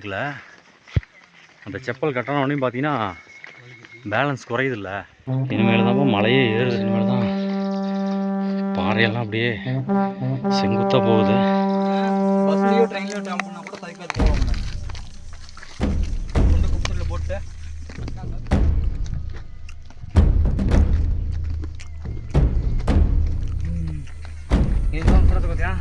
எடுக்கல. அந்த செப்பல் கட்டணம் பார்த்தீங்கன்னா பேலன்ஸ் குறையுதுல்ல. இனிமேல் தான் மலையே ஏறுது. இனிமேல் தான் பாறையெல்லாம் அப்படியே செங்குத்தாக போகுது. கூட சைக்கிள் போவாங்க கொண்டு போட்டு. இதுதான் பார்த்தியா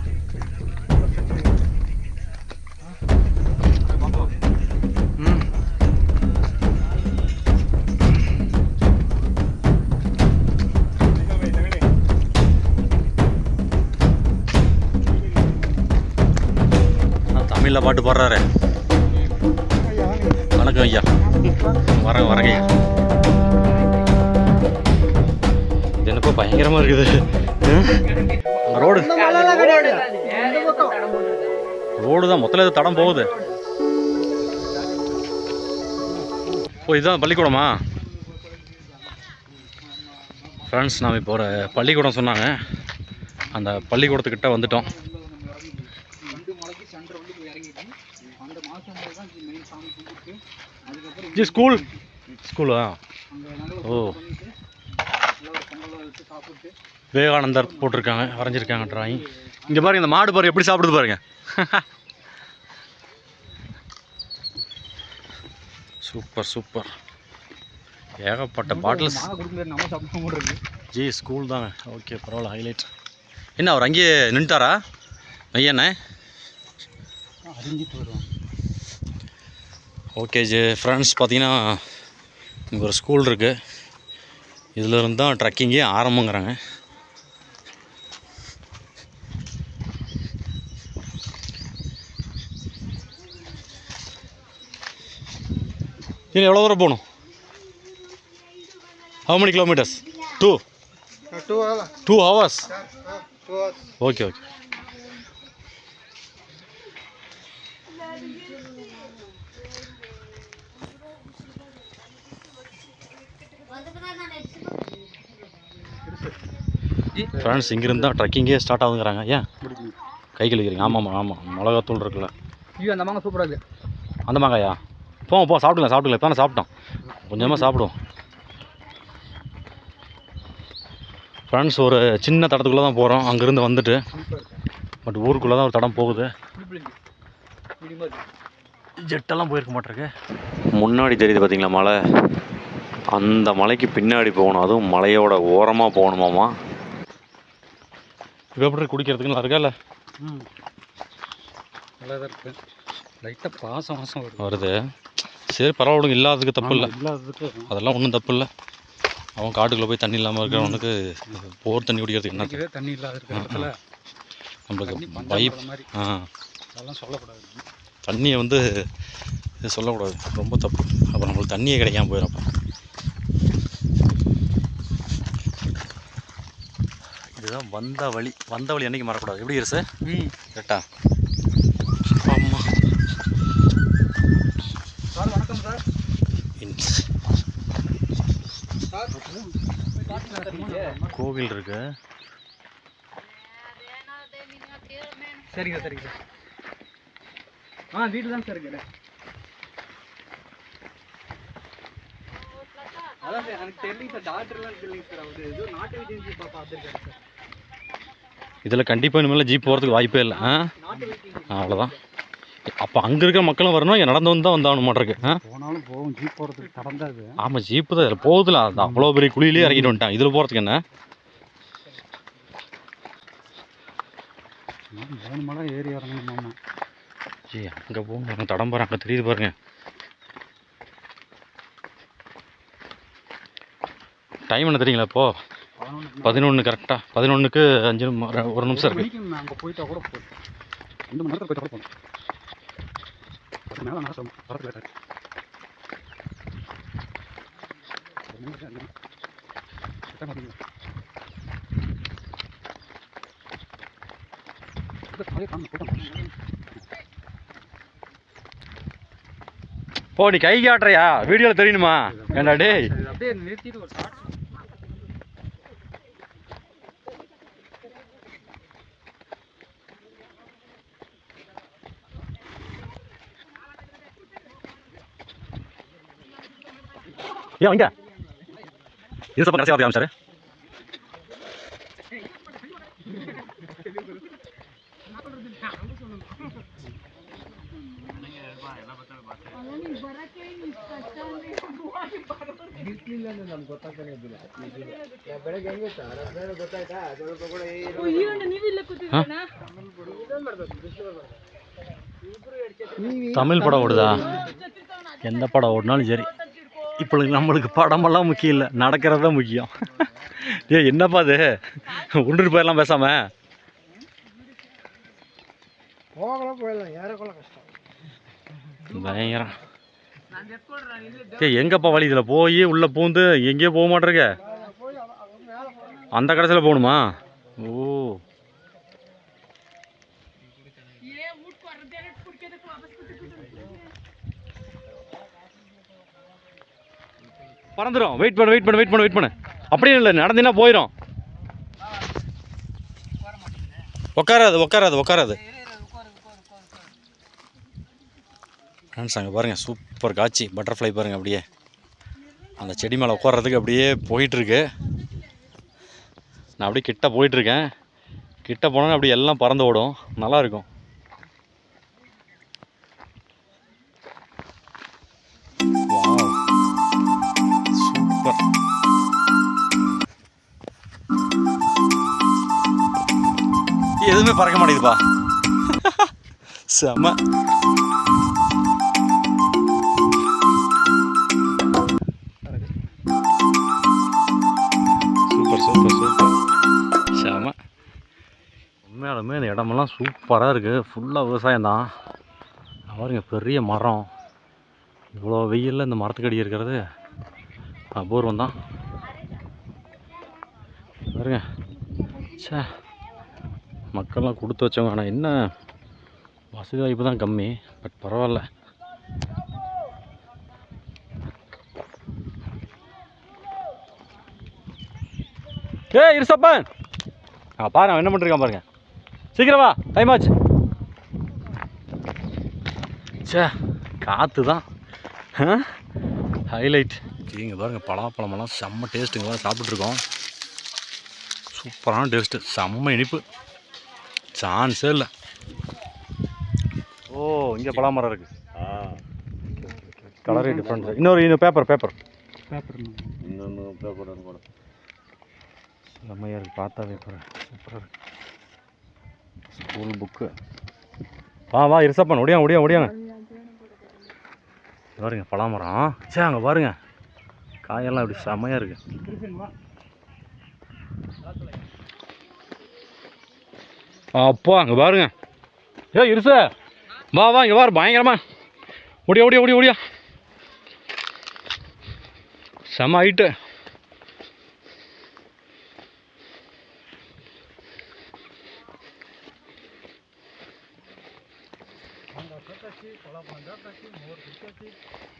பாட்டு பாடுறாரு. வணக்கம் ஐயா. வர வரங்க ஐயா. என்னப்போ பயங்கரமாக இருக்குது? ரோடு. ரோடு தான் மொத்தம் இது தடம் போகுது. ஓ இதுதான் பள்ளிக்கூடமா? ஃப்ரெண்ட்ஸ் நாம் இப்போ ஒரு பள்ளிக்கூடம் சொன்னாங்க. அந்த பள்ளிக்கூடத்துக்கிட்ட வந்துட்டோம் ரெண்டு மலைக்கு சென்டர் வந்து போய் இறங்கிட்டோம் அந்த மாசம் தான் மெயின் சாமி கும்பிட்டு அதுக்கப்புறம் ஜி ஸ்கூல். ஸ்கூலா? ஓ. விவேகானந்தர் போட்டிருக்காங்க வரைஞ்சிருக்காங்க டிராயிங் இங்கே பாருங்க இந்த மாடு பாரு எப்படி சாப்பிடுது பாருங்க. Super super. ஏகப்பட்ட பாட்டில்ஸ் ஜி ஸ்கூல் தாங்க. ஓகே பரவாயில்ல ஹைலைட் என்ன அவர் அங்கேயே நின்ட்டாரா மையண்ணே? அறிஞ்சிட்டு வருவான் ஓகே ஜி. ஃப்ரெண்ட்ஸ் பார்த்தீங்கன்னா இங்கே ஒரு ஸ்கூல் இருக்குது இதில் இருந்து தான் ட்ரக்கிங்கே ஆரம்பங்கிறாங்க. இன்னும் எவ்வளோ தூரம் போகணும்? How many kilometres two two two hours okay okay friends இங்கேருந்து தான் ட்ரக்கிங்கே ஸ்டார்ட் ஆகுங்கிறாங்க. ஏன்? கை கழுவிக்கிறீங்க. ஆமாம் ஆமாம் மிளகாத்தூள் இருக்குல்ல. ஐயோ அந்த மாங்க சூப்பராக இருக்கு. அந்த மாங்காயா? போ போ சாப்பிடுங்க சாப்பிடுங்க இப்போ சாப்பிட்டோம். கொஞ்சமாக சாப்பிடுவோம். ஃப்ரெண்ட்ஸ் ஒரு சின்ன தடத்துக்குள்ளே தான் போகிறோம் அங்கேருந்து வந்துட்டு. பட் ஊருக்குள்ளே தான் ஒரு தடம் போகுது. ஜெட்டெல்லாம் போயிருக்க மாட்டிருக்கு. முன்னாடி தெரியுது பார்த்தீங்களா மலை அந்த மலைக்கு பின்னாடி போகணும். அதுவும் மலையோட ஓரமாக போகணுமாமா இப்போ எப்படி? குடிக்கிறதுக்கு நல்லா இருக்கா இல்லை? ம். நல்லா தான் இருக்கு லைட்டாக பாசம் வாசம் வருது. வருது. சரி பரவாயில்ல இல்லாததுக்கு தப்பு இல்லை. இல்லாததுக்கு அதெல்லாம் ஒன்றும் தப்பு இல்லை. அவன் காட்டுக்குள்ளே போய் தண்ணி இல்லாமல் இருக்கிறவனுக்கு போர் தண்ணி குடிக்கிறதுக்கு என்ன தண்ணி இல்லாத இருக்கிற இடத்துல தண்ணி நம்மளுக்கு பைப் ஆ. அதெல்லாம் சொல்லக்கூடாது. தண்ணியை வந்து சொல்லக்கூடாது. ரொம்ப தப்பு. அப்புறம் நம்மளுக்கு தண்ணியே கிடைக்காம போயிடும் அப்புறம் இதுதான் வந்த வழி. வந்த வழி என்னைக்கு மறக்கூடாது? எப்படி இருக்கு சார் ம். கரெக்டா ஆமாம் சார் வணக்கம் சார் கோவில் இருக்கு. சரிங்க சரிங்க சார் ஆ வீட்டில் தான் சார் இருக்கிறேன் அதான் சார் எனக்கு தெரியல சார் டாக்டர்லாம் தெரியல சார் அவர் ஏதோ நாட்டு வைத்தியம் பா பார்த்துருக்காரு சார் இதில் கண்டிப்பாக இனிமேல் ஜீப் போகிறதுக்கு வாய்ப்பே இல்லை ஆ? அவ்வளோதான் அப்போ அங்கே இருக்கிற மக்களும் வரணும் இங்க நடந்து வந்து தான் வந்தாகணும் மாட்டிருக்கு ஆ? போனாலும் போகும் ஜீப் போகிறதுக்கு இது ஆமாம் ஜீப்பு தான் இதில் போகுதுல அது அவ்வளோ பெரிய குழியிலே இறக்கிட்டு வந்துட்டான். இதில் போகிறதுக்கு என்ன? மூணு மலை ஏறி இறங்கணும் ஜி அங்கே போங்க அங்கே தடம் பாரு அங்கே தெரியுது பாருங்க. டைம் என்ன தெரியுங்களா இப்போ? பதினொன்று கரெக்டாக பதினொன்றுக்கு அஞ்சு ஒரு நிமிஷம் மணிக்கு அங்கே போயிட்டா கூட போதும் ரெண்டு மணி நேரத்தில் போயிட்டா கூட மேலே வரது லேட்டாக போ நீ கை காட்டுறியா? வீடியோவில் தெரியணுமா? ஏண்டா டேய். அப்படியே நிறுத்திட்டு ஒரு ஷார்ட் ஏன் இங்க இது சப்ப கடைசி வார்த்தை தமிழ் படம் ஓடுதா? எந்த படம் ஓடினாலும் சரி. இப்போ நம்மளுக்கு படமெல்லாம் முக்கியம் இல்லை. நடக்கிறது தான் முக்கியம். ஏ என்னப்பா அது? உண்டுட்டு போயிடலாம் பேசாம. போகலாம் போயிடலாம். ஏறக்குள்ள கஷ்டம். பயங்கரம். ஏ எங்கப்பா வழி இதில்? போய் உள்ளே பூந்து எங்கேயோ போக மாட்டிருக்க. அந்த கடைசியில் போகணுமா? ஓ. பறந்துடும் வெயிட் பண்ணு வெயிட் பண்ணு வெயிட் பண்ணு வெயிட் பண்ணு. அப்படியே இல்லை நடந்தீங்கன்னா போயிடும் உட்காராது உட்காராது உட்காராது ஃப்ரெண்ட்ஸ் அங்கே பாருங்கள் சூப்பர் காட்சி. பட்டர்ஃப்ளை பாருங்கள் அப்படியே. அந்த செடி மேலே உட்கார்றதுக்கு அப்படியே போயிட்டுருக்கு. நான் அப்படியே கிட்ட போயிட்டுருக்கேன். கிட்ட போனோன்னா அப்படியே எல்லாம் பறந்து ஓடும். நல்லாயிருக்கும் பறக்க மாட்டேங்குதுப்பா. செம. Super super super. செம. உண்மையாலுமே இந்த இடமெல்லாம் சூப்பராக இருக்குது ஃபுல்லாக விவசாயம் தான் பாருங்க பெரிய மரம். இவ்வளோ வெயிலில் இந்த மரத்துக்கடி இருக்கிறது. அபூர்வம் தான் பாருங்க. ச்சே. மக்கள்லாம் கொடுத்து வச்சவங்க. ஆனால் என்ன? வசதி வாய்ப்பு தான் கம்மி. பட் பரவாயில்ல. ஏய் இருசப்பன் ஆ பாரு அவன் என்ன பண்ணிருக்கான் பாருங்க. சீக்கிரம் வா டைம் ஆச்சு. சே காற்று தான். ஹைலைட் இங்கே பாருங்கள் பலாப்பழமெல்லாம் செம்ம டேஸ்ட்டுங்க பாருங்க சாப்பிட்ருக்கோம் சூப்பரான டேஸ்ட்டு செம்ம இனிப்பு. சான்ஸே இல்லை. ஓ இங்கே பலாமரம் இருக்குது கலரே டிஃப்ரெண்ட் இன்னொரு இன்னொரு பேப்பர் பேப்பர் பேப்பர் இன்னொன்று பேப்பர் கூட. செம்மையாக இருக்குது பார்த்தாவே பாரு சூப்பராக இருக்கு. ஸ்கூல் புக்கு வா வா இருசப்பன் ஒடியா ஒடியா ஒடியாங்க பாருங்க பலாமரம் சே அங்கே பாருங்க. காயெல்லாம் இப்படி செம்மையாக இருக்கு. அப்பா அங்கே பாருங்க. ஏ இருச. வா வா இங்கே பாரு பயங்கரமா. ஓடியா ஓடியா ஓடியா ஓடியா. செம ஹைட்டு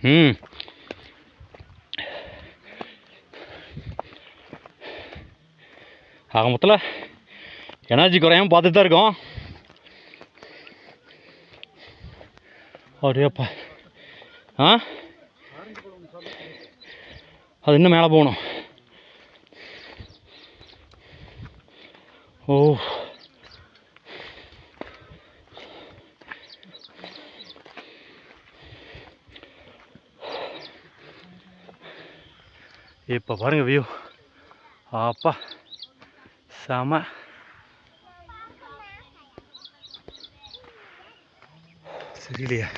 ம். ஆக மொத்தத்தில் எனர்ஜி குறையாமல் பார்த்துட்டு தான் இருக்கோம். அப்படியேப்பா ஆ? அது இன்னும் மேலே போகணும். ஓ. இப்போ பாருங்க வியூ அப்பா. செம. சரியில்லையா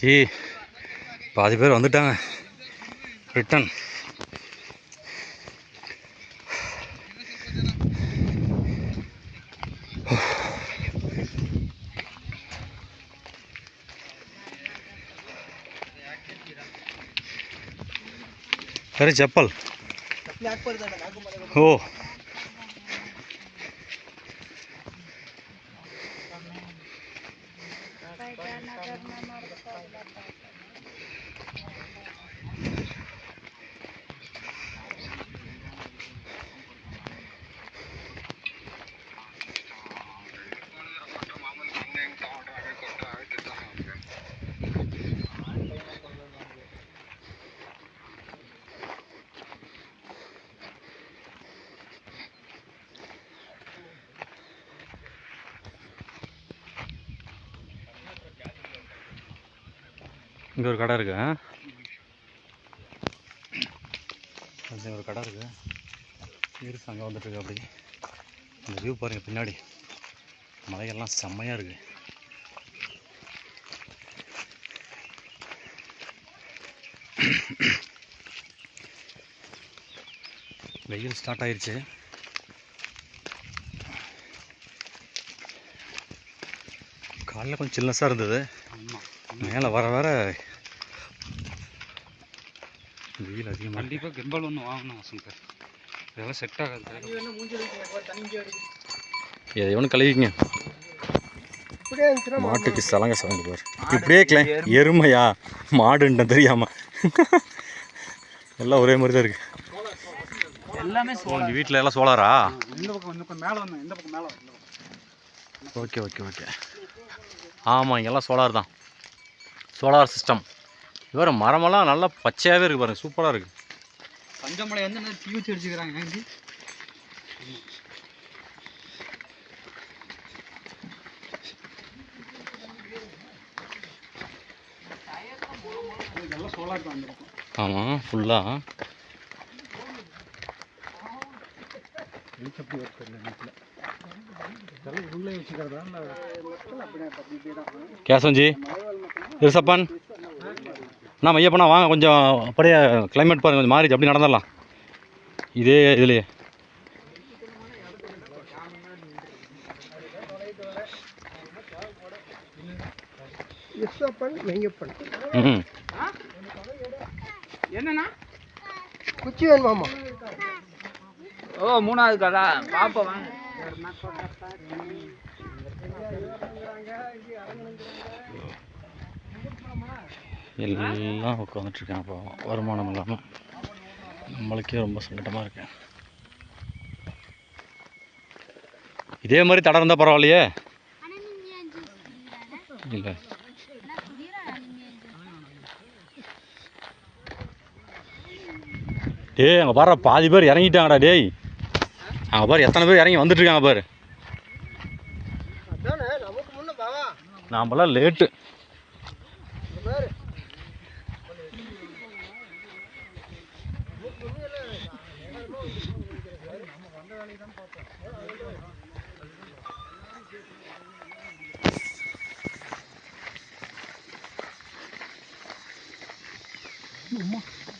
ஜி பாதி பேர் வந்துட்டாங்க. ரிட்டன் अरे चप्पल. हो. இங்கே ஒரு கடை இருக்கு? இங்க ஒரு கடை இருக்கு. இருக்கு அங்கே வந்துட்டு இருக்கு அப்படி அந்த வியூ பாருங்க பின்னாடி. மலைகள்லாம் செம்மையாக இருக்கு. வெயில் ஸ்டார்ட் ஆயிருச்சு. காலைல கொஞ்சம் சில்னஸாக இருந்தது. மேலே வர வர வெயில் அதிகமாக கண்டிப்பாக கிம்பல் ஒன்று வாங்கணும் வசந்தர். இதெல்லாம் செட் ஆகாது. எதை ஒன்று கழுவிங்க மாட்டுக்கு சலங்க சவுண்டு பாரு. இப்படியே கிளை எருமையா? மாடுன்ட்டு தெரியாம. எல்லாம் ஒரே மாதிரி தான் இருக்கு. எல்லாமே உங்கள் வீட்டில் எல்லாம் சோலாரா? இந்த பக்கம் இந்த பக்கம் மேலே வந்தோம் இந்த பக்கம் மேலே ஓகே ஓகே ஓகே. ஆமாம் இங்கெல்லாம் சோலார் தான். சோலார் சிஸ்டம் இவர் மரமெல்லாம் நல்லா பச்சையாகவே இருக்குது பாருங்க சூப்பராக இருக்குது பஞ்சமலை வந்து தீ வச்சு அடிச்சுக்கிறாங்க. ஆமாம் ஃபுல்லாக கேசவஞ்சி இருசப்பன். அண்ணா ஐயப்பண்ணா வாங்க கொஞ்சம் அப்படியே கிளைமேட் பாருங்க கொஞ்சம் மாறிச்சு அப்படி நடந்துடலாம். இதே இதுலேயே. என்னண்ணா? குச்சி வேணுமாமா ஓ மூணாவது கடா பாப்பா வாங்க. எல்லாம் உட்காந்துட்ருக்கேன் அப்போ வருமானம் இல்லாமல் நம்மளுக்கே ரொம்ப சங்கடமாக இருக்கு. இதே மாதிரி தடம் இருந்தால் பரவாயில்லையே. இல்லை. டேய் அங்கே பாரு பாதி பேர் இறங்கிட்டாங்கடா டேய். அங்கே பாரு எத்தனை பேர் இறங்கி வந்துட்டு இருக்காங்க பாரு நாமெல்லாம் லேட்டு பாரு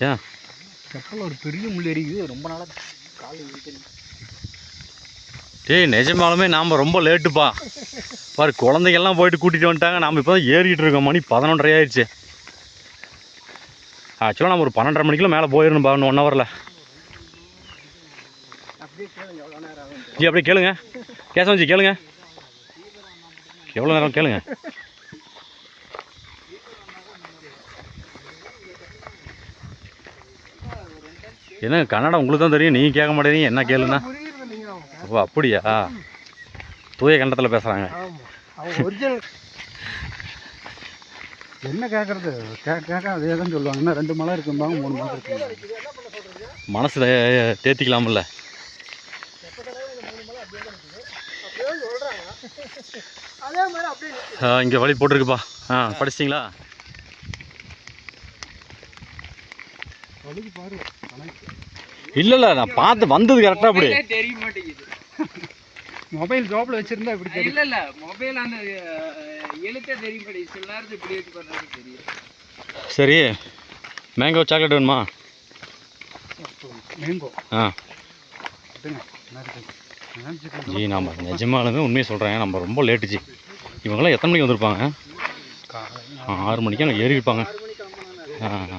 ஏன் செப்பல் ஒரு பெரிய முள் எரியுது ரொம்ப நாளாக கால் இழுத்து டேய் நிஜமாலுமே நாம் ரொம்ப லேட்டுப்பா. பாரு குழந்தைங்கெல்லாம் போயிட்டு கூட்டிகிட்டு வந்துட்டாங்க. நாம் இப்போ தான் ஏறிக்கிட்டு இருக்கோம். மணி பதினொன்றரை ஆயிடுச்சு. ஆக்சுவலாக நம்ம ஒரு பன்னெண்டரை மணிக்கெல்லாம் மேலே போயிடணும் பா இன்னும் ஒன் ஹவரில் ஜி அப்படியே கேளுங்க. கேசவன் ஜி கேளுங்க. எவ்வளோ நேரம் கேளுங்க. என்ன கன்னடம் உங்களுக்கு தான் தெரியும். நீங்கள் கேட்க மாட்டேறீங்க என்ன கேளுண்ணா ஓ அப்படியா? தூய கண்டத்தில் பேசுகிறாங்க ஒரிஜினல் என்ன கேட்குறது கேட்க அதே தான் சொல்லுவாங்க. இன்னும் ரெண்டு மலை இருக்கும்பாங்க மூணு மலை இருக்கும்பாங்க. மனசில் தேத்திக்கலாம்ல. இங்கே வழி போட்டிருக்குப்பா. ஆ படிச்சிட்டிங்களா? வலிக்கு பாரு இல்லை இல்லை நான் பார்த்து வந்தது கரெக்டாக அப்படி. தெரிய மாட்டேங்குது. மொபைல் ஜாப்ல வச்சிருந்தா இப்படி தெரியும். இல்ல இல்ல மொபைல் அந்த எழுத்தே தெரிய மாட்டேங்குது. சில நேரத்துக்கு இப்படி வச்சு பண்ணாலும் தெரியும் சரி மேங்கோ சாக்லேட் வேணுமா? மேங்கோ ஆ. ஜி நாம் நிஜமாலுமே உண்மையை சொல்கிறேன் நம்ம ரொம்ப லேட்டு ஜி. இவங்கெல்லாம் எத்தனை மணிக்கு வந்திருப்பாங்க? ஆறு மணிக்கு? அங்கே ஏறி இருப்பாங்க. ஆ ஆ.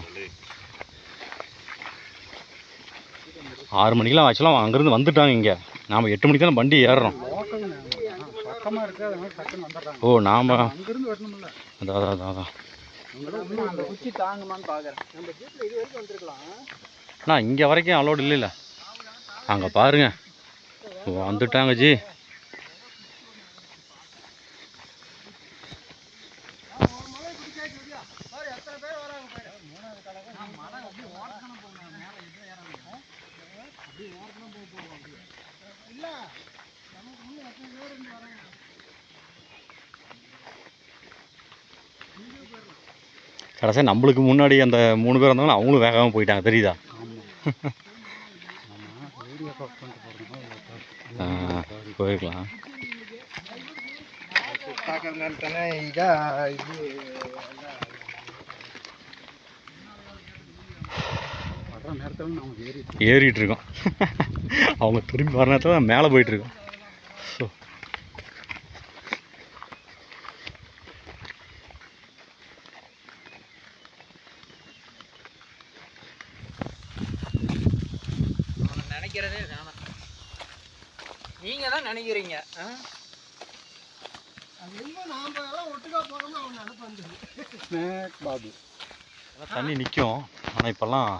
ஆறு மணிக்கெலாம் ஆக்சுவலாக அங்கேருந்து வந்துட்டாங்க இங்கே. நாம் எட்டு மணிக்கு தானே வண்டி ஏறுறோம். ஓ நாம் அதான் அதான் அதான், அதான். அண்ணா இங்கே வரைக்கும் அலோடு இல்லைல்ல? அங்கே பாருங்க. வந்துட்டாங்க ஜி. கடைசி நம்மளுக்கு முன்னாடி அந்த மூணு பேர் இருந்தாலும் அவங்களும் வேகமாக போயிட்டாங்க தெரியுதா? போயிருக்கலாம். ஏறிட்டு இருக்கோம். அவங்க திரும்பி வர நேரத்தில் மேலே போயிட்டுருக்கோம் ஸோ நினைக்கிறதே வேணாம். நீங்க தான் நினைக்கிறீங்க தண்ணி நிற்கும் ஆனால் இப்போல்லாம்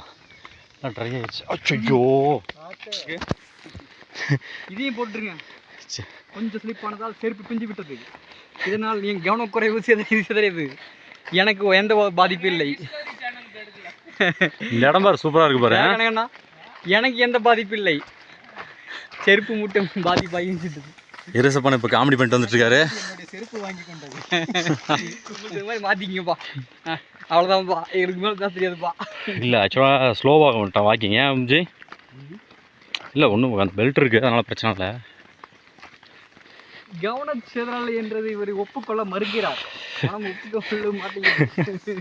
ட்ரை ஆயிடுச்சு. அச்சோ இதையும் போட்டுருங்க. கொஞ்சம் ஸ்லிப் ஆனதால் செருப்பு பிஞ்சு விட்டது. இதனால் என் கவனக்குறைவு சிதறி சிதறியது. எனக்கு எந்த பாதிப்பும் இல்லை. இந்த இடம் பாரு சூப்பராக இருக்கு பாரு எனக்கு எந்த பாதிப்பும் இல்லை. செருப்பு மட்டும் பாதிப்பாகிட்டு இருசப்பான இப்போ காமெடி பண்ணிட்டு வந்துட்டு இருக்காரு என்னுடைய செருப்பு வாங்கி கொண்டது. இது மாதிரி மாற்றிக்கிங்கப்பா அவ்வளோதான்ப்பா எனக்கு மேலே பேச தெரியாதுப்பா. இல்லை ஆக்சுவலாக ஸ்லோவாக வந்துட்டேன் வாக்கிங் ஏன் அம்ஜி இல்லை ஒன்றும் அந்த பெல்ட் இருக்குது அதனால் பிரச்சனை இல்லை. கவன சிதறல் என்றது இவர் ஒப்புக்கொள்ள மறுக்கிறார். ஆனால் ஒப்புக்கொள்ள மாட்டேங்குது.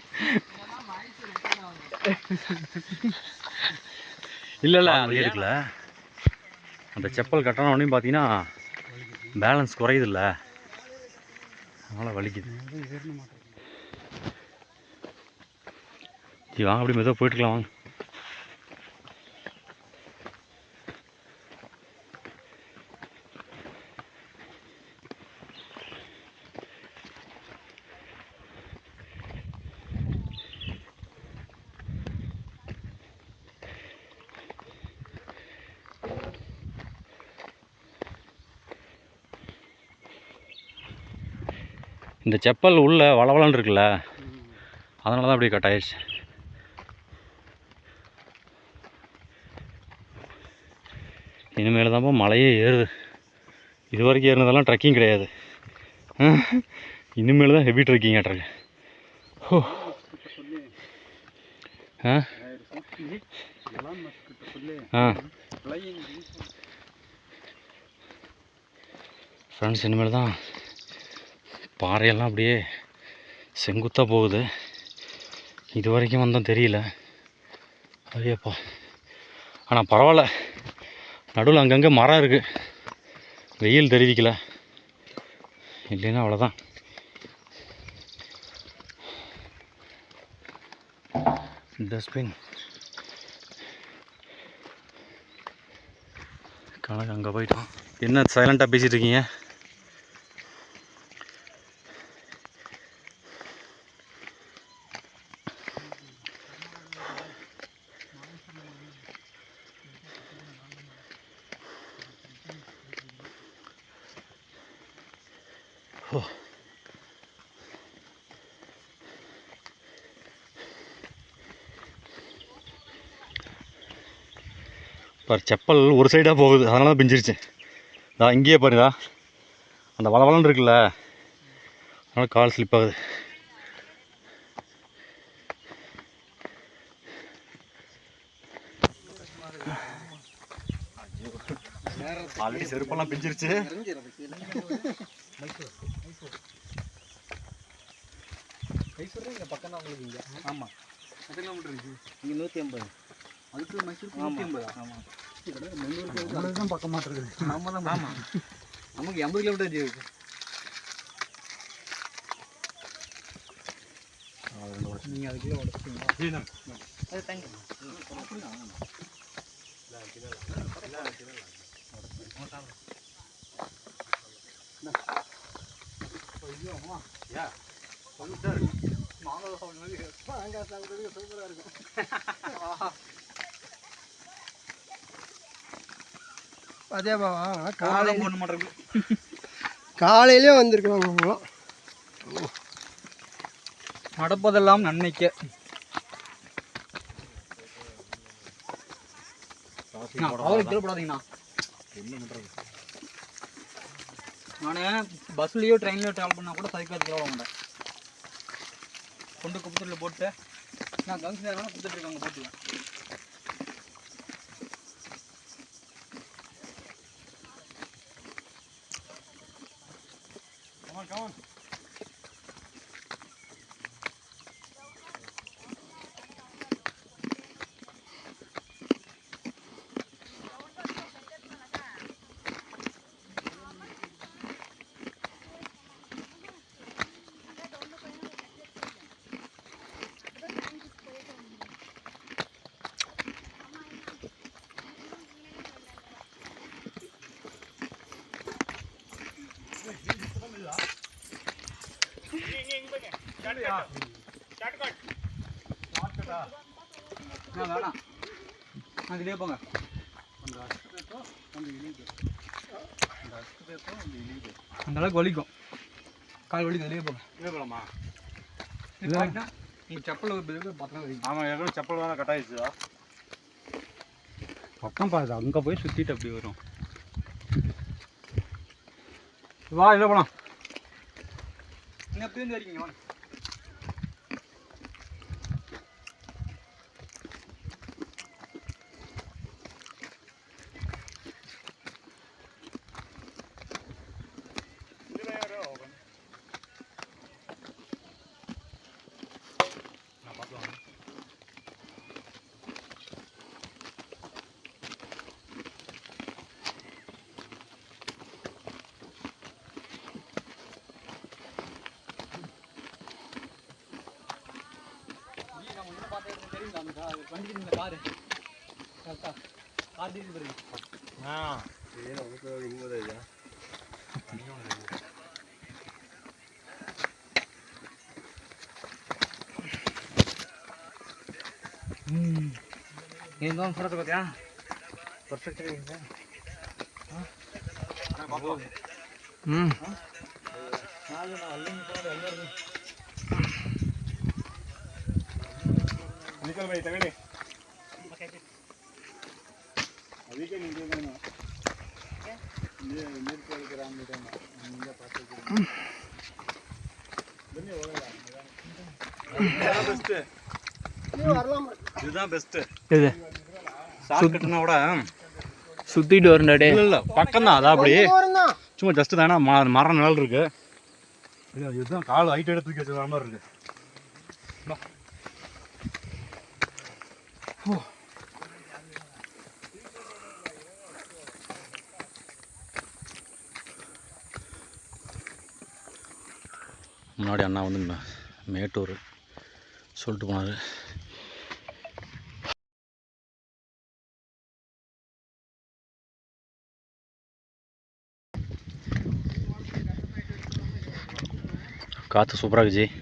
இல்லை இல்லை அது இருக்குல்ல அந்த செப்பல் கட்டணம் பார்த்தீங்கன்னா பேலன்ஸ் குறையுதுல்ல. அதனால் வலிக்குது. சரி வாங்க அப்படி மெதுவாக போயிட்டுக்கலாம் வாங்க. இந்த செப்பல் உள்ளே வளவளன்னு இருக்குல்ல அதனால தான் அப்படியே கட் ஆயிடுச்சு. இனிமேல் தான்ப்பா மலையே ஏறுது. இது வரைக்கும் ஏறினதெல்லாம் ட்ரெக்கிங் கிடையாது. இனிமேல் தான் ஹெவி ட்ரெக்கிங் ஆட்ருக்கு ஆ ஆ ஃப்ரெண்ட்ஸ் இனிமேல் தான் பாறையெல்லாம் அப்படியே செங்குத்தாக போகுது. இது வரைக்கும் வந்தோம் தெரியல. ஐயப்பா. ஆனால் பரவாயில்ல. நடுவில் அங்கங்கே மரம் இருக்குது வெயில் தெரிவிக்கல. இல்லைன்னா அவ்வளோதான் டஸ்ட்பின் கணக்கு அங்கே போயிட்டோம் என்ன சைலண்ட்டாக பேசிகிட்டு இருக்கீங்க? பார் செப்பல் ஒரு சைடாக போகுது. அதனால தான் பிஞ்சிருச்சு. நான் இங்கேயே பாருடா அந்த வளவளன்னு இருக்குல்ல. அதனால் கால் ஸ்லிப் ஆகுது. ஆல்ரெடி செருப்பெல்லாம் பிஞ்சிருச்சு. ஆமாம் எத்தனை கிலோமீட்டர் இருக்கு? இங்கே நூற்றி ஐம்பது. அதுக்கு மைசூருக்கு நூற்றி ஐம்பதா? ஆமாம் முந்நூறு தான் பக்கமாக இருக்குது ஆமாம் தான் ஆமாம் நமக்கு எண்பது கிலோமீட்டர் இருக்கு நீங்கள் அதுக்குள்ளே உடச்சிங்க அது தேங்க்யூ மாங்காய் சாப்பிட்றதுக்கு சூப்பராக இருக்கும் அதே பாவா காலை போட மாட்டேங்குது காலையிலே வந்திருக்கலாம் அவங்களாம் நடப்பதெல்லாம் நன்மைக்கு. அவருக்கு கீழே போடாதீங்கண்ணா. நான் பஸ்லேயோ ட்ரெயின்லையோ ட்ராவல் பண்ணால் கூட சைக்கிள் எவ்வளோ மாட்டேன் கொண்டு குப்பத்தூரில் போட்டு நான் கங்ஸ் நேரம் குத்துட்டு இருக்காங்க come on. வேணாம் நான் இதுலேயே போங்க அந்த அளவுக்கு வலிக்கும் கால் வலி வெளியே போங்க போகலாமா இதுதான் நீங்கள் செப்பல் பத்திரம் வலிக்கும் ஆமாம் ஏற்கனவே செப்பல் வேணா கட் ஆயிடுச்சு பக்கம் பாருது அங்கே போய் சுற்றிட்டு அப்படி வரும். வா இதில் போலாம். என்ன பேருந்து வரீங்க வாங்க ಹಾಂ ಏನು ಹ್ಞೂ ಇನ್ನೊಂದು ಸಲ ತಗೋತ್ಯಾ ಪರ್ಫೆಕ್ಟ್ ಆಗಿದೆ ಹ್ಞೂ ಅಲ್ಲಿ ತಗೊಳ್ಳಿ. ಅದಕ್ಕೆ ನಿಮಗೆ இதுதான் பெஸ்ட் இது ஷார்ட்கட்னா கூட சுற்றிட்டு வரண்டாடே இல்ல இல்ல பக்கம் தான் அதான் அப்படி தூரம் தான் சும்மா ஜஸ்ட் தானே ம- மரம் நிழல் இருக்கு இது இதுதான் கால் ஹைட் எடுத்து தூக்கி வச்சுக்கிற மாதிரி இருக்கு முன்னாடி அண்ணா வந்து மேட்டூர் சொல்லிட்டு போனார். காற்று சூப்பராக இருக்கும்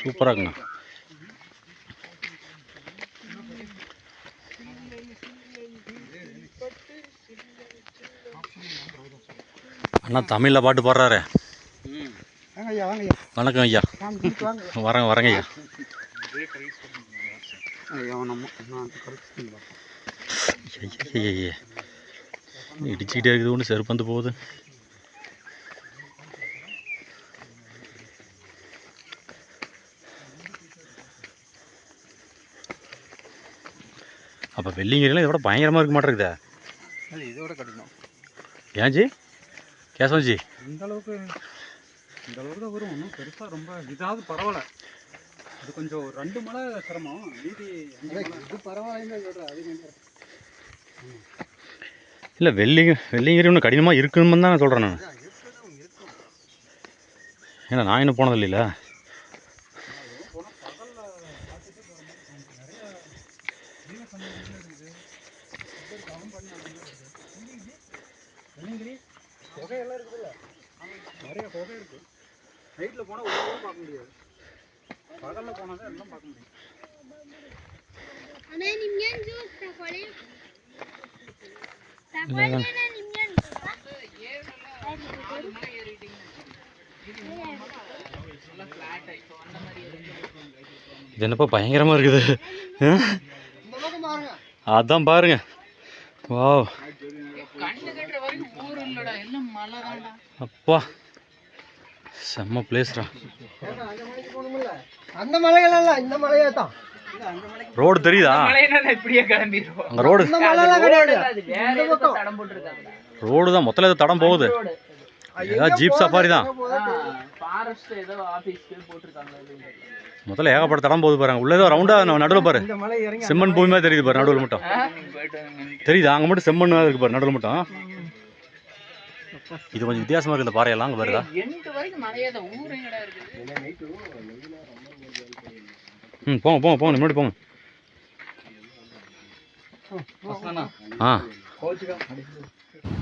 சூப்பராக இருக்குங்க அண்ணா தமிழில் பாட்டு பாடுறாரு. வணக்கம் ஐயா. வரேங்க வரேங்க ஐயா. இடிச்சுக்கிட்டே இருக்குது ஒன்று செருப்பு வந்து போகுது. அப்போ வெள்ளிங்கிறீங்களா இதோட பயங்கரமாக இருக்க மாட்டேங்குதே. இதோட கடினம். ஏன் ஜி கேசவன் ஜி இந்த அளவுக்கு இந்த அளவுக்கு தான் வரும். ஒன்றும் பெருசாக ரொம்ப இதாவது பரவாயில்ல. இது கொஞ்சம் ஒரு ரெண்டு மலை சிரமம். மீதி இது பரவாயில்லை சொல்கிறேன் அது இல்லை வெள்ளிங்க வெள்ளிங்கிரி ஒன்று கடினமாக இருக்குன்னு தான் நான். சொல்கிறேன் நான் ஏன்னா நான் இன்னும் போனது குகையெல்லாம் இருக்குதுல்ல? நிறைய குகை இருக்குது நைட்டில் போனால் ஒன்றும் பார்க்க முடியாது. பகலில் போனால் எல்லாம் பார்க்க முடியும். என்னப்பா பயங்கரமாக இருக்குது? அதான் பாருங்க. வா அப்பா செம்ம பிளேஸ்டா அந்த மலைகள் இந்த மலையா தான். ரோடு தெரியுதா? இப்படியே கிளம்பிடுவோம் அங்கே ரோடு ரோடு தான் மொத்தம் ஏதோ தடம் போகுது. ஏதாவது ஜீப் சஃபாரி தான். முதல்ல ஏகப்பட்ட தடம் போகுது பாருங்க. உள்ள ஏதோ ரவுண்டாக நடுவில் பாரு. இந்த மலை இறங்கி செம்மண் பூமி மாதிரி தெரியுது பாரு நடுவில் மட்டும். தெரியுதா? அங்கே மட்டும் செம்மண் இருக்கு பாரு நடுவில் மட்டும். இது கொஞ்சம் வித்தியாசமா இருக்கு இந்த பாறையெல்லாம் அங்கே வருதா எண்டு வரைக்கும் மலையாத ஊர் எங்கடா இருக்குது ம் போங்க போங்க போங்க முன்னாடி போங்க. ஆ.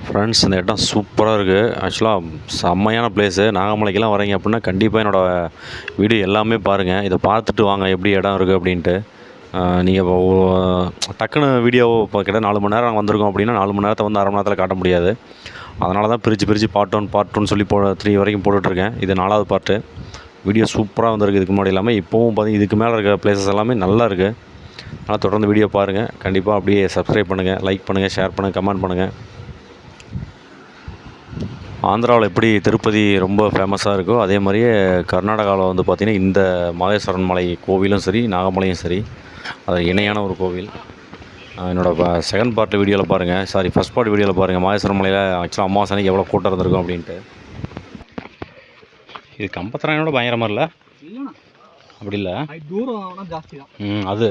ஃப்ரெண்ட்ஸ் இந்த இடம் சூப்பராக இருக்குது ஆக்சுவலாக செம்மையான பிளேஸு நாகமலைக்கெல்லாம் வரீங்க அப்படின்னா கண்டிப்பாக என்னோடய வீடியோ எல்லாமே பாருங்கள் இதை பார்த்துட்டு வாங்க எப்படி இடம் இருக்குது அப்படின்ட்டு. நீங்கள் இப்போ டக்குன்னு வீடியோ இப்போ கிட்ட நாலு மணி நேரம் வந்திருக்கோம் அப்படின்னா நாலு மணி நேரத்தை வந்து அரை மணி நேரத்தில் காட்ட முடியாது. அதனால தான் பிரித்து பிரித்து பார்ட் ஒன் பார்ட் டூன்னு சொல்லி போ த்ரீ வரைக்கும் போட்டுட்ருக்கேன். இது நாலாவது பார்ட்டு வீடியோ சூப்பராக வந்திருக்கு. இதுக்கு முன்னாடி இல்லாமல் இப்போவும் பார்த்தி இதுக்கு மேலே இருக்க பிளேசஸ் எல்லாமே நல்லா இருக்குது அதனால் தொடர்ந்து வீடியோ பாருங்கள் கண்டிப்பாக அப்படியே சப்ஸ்கிரைப் பண்ணுங்கள் லைக் பண்ணுங்கள் ஷேர் பண்ணுங்கள் கமெண்ட் பண்ணுங்கள் ஆந்திராவில் எப்படி திருப்பதி ரொம்ப ஃபேமஸாக இருக்கோ அதே மாதிரியே கர்நாடகாவில் வந்து பார்த்திங்கன்னா இந்த மாதேஸ்வரன் மலை கோவிலும் சரி நாகமலையும் சரி அது இணையான ஒரு கோவில். ஆஹ் என்னோட செகண்ட் பார்ட் வீடியோவில் பாருங்கள் சாரி ஃபஸ்ட் பார்ட் வீடியோவில் பாருங்கள் மாதேஸ்வரன் மலையில் ஆக்சுவலாக அமாவாசை அன்னைக்கு எவ்வளோ கூட்டம் இருந்திருக்கும் அப்படின்ட்டு. இது கம்பத்தராயனோட பயங்கரமாக இல்லை? அப்படி இல்லை? தூரம் ஆனால் ஜாஸ்தி தான். ம் அது.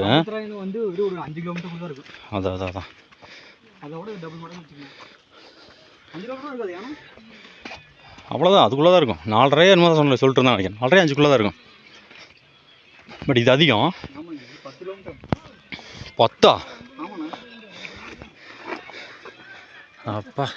வந்து ஒரு அஞ்சு கிலோமீட்டர் இருக்கும். அதான் அதான் அதான் அதோட டபுள் மடங்கு வச்சுக்கோங்க. அஞ்சு கிலோமீட்டர் இருக்காது ஏன்னா? அவ்வளோதான் அதுக்குள்ளே தான் இருக்கும். நாலரை என்னமோ தான் சொன்ன சொல்லிட்டு இருந்தான் நினைக்கிறேன். நாலரை அஞ்சுக்குள்ளே தான் இருக்கும். பட் இது அதிகம். பத்து? கிலோமீட்டர்